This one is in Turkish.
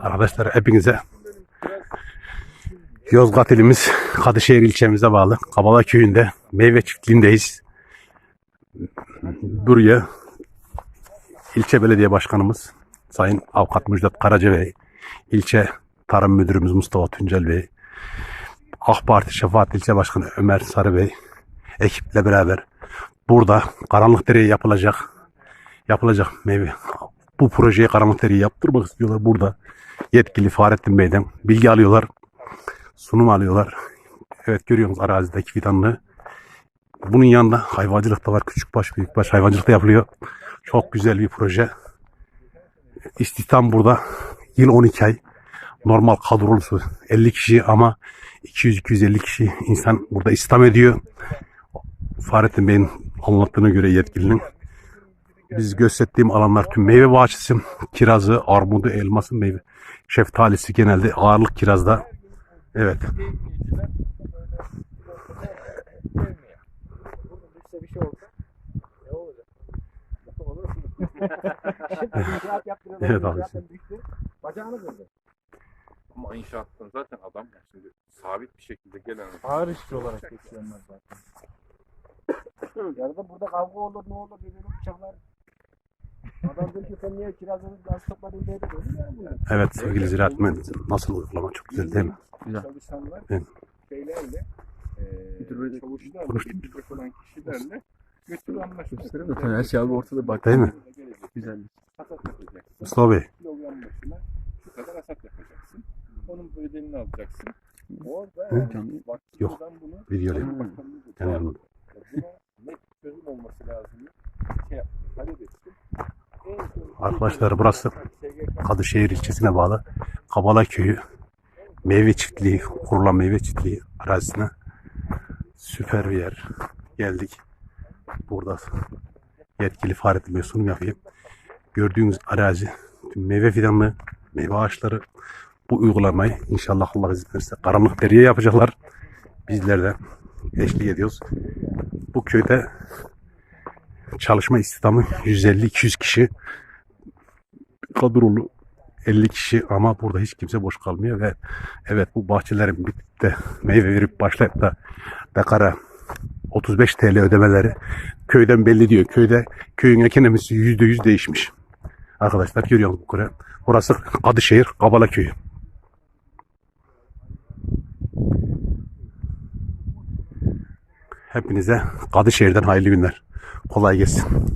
Arkadaşlar hepinize Yozgat ilimiz Kadışehir ilçemize bağlı Kabala köyünde meyve çiftliğindeyiz. Buraya ilçe belediye başkanımız Sayın Avukat Müjdat Karaca Bey, ilçe tarım müdürümüz Mustafa Tuncel Bey, AK Parti Şefaat İlçe Başkanı Ömer Sarı Bey ekiple beraber burada Karanlıkdere'ye yapılacak yapılacak meyve bu projeye Karanlıkdere'yi yaptırmak istiyorlar burada. Yetkili Fahrettin Bey'den bilgi alıyorlar. Sunum alıyorlar. Evet görüyorsunuz arazideki fidanlığı. Bunun yanında hayvancılık da var. Küçükbaş, büyükbaş hayvancılık da yapılıyor. Çok güzel bir proje. İstihdam burada yıl 12 ay. Normal kadrolusu 50 kişi ama 200-250 kişi insan burada istihdam ediyor. Fahrettin Bey'in anlattığına göre yetkilinin biz gösterdiğim alanlar tüm meyve bahçesi, kirazı, armudu, elması, meyve, şeftalisi genelde ağırlık kirazda. Evet. Şey. Evet abi. Bacağını kırdı. Ama inşaattan zaten adam şimdi sabit bir şekilde gelen Ağır işçi olarak geçiyorlar zaten. Yarın burada kavga olur ne olur birbirini bıçaklar. Adam diyor ki sen niye kirazını az topladın dedi. Öyle yani. Evet sevgili ziraat mühendisi. Nasıl uygulama çok güzel değil mi? çalışanlar Evet. şeylerle eee çavuşlarla Konuştum. getirecek olan kişilerle anlaşmak. Gösterelim de Taner şey abi ortada bak. Değil mi? Güzellik. Hasat yapacaksın. Mustafa Bey. Kilogram başına şu kadar hasat yapacaksın. Onun bedelini alacaksın. Orada Hı? yani Yok. baktığından bunu da Yani anladım. Buna Arkadaşlar burası Kadışehir ilçesine bağlı Kabala köyü meyve çiftliği, kurulan meyve çiftliği arazisine süper bir yer. Geldik. Burada yetkili Fahrettin Bey sunum yapayım. Gördüğünüz arazi tüm meyve fidanlığı, meyve ağaçları bu uygulamayı inşallah Allah izin verirse karanlık deriye yapacaklar. Bizler de eşlik ediyoruz. Bu köyde çalışma istihdamı 150-200 kişi kadrolu 50 kişi ama burada hiç kimse boş kalmıyor ve evet bu bahçelerin bitip de meyve verip başlayıp da dekara 35 TL ödemeleri köyden belli diyor. Köyde köyün ekonomisi %100 değişmiş. Arkadaşlar görüyorsunuz bu kere. Burası Kadışehir Kabala köyü. Hepinize Kadışehir'den hayırlı günler. Kolay gelsin.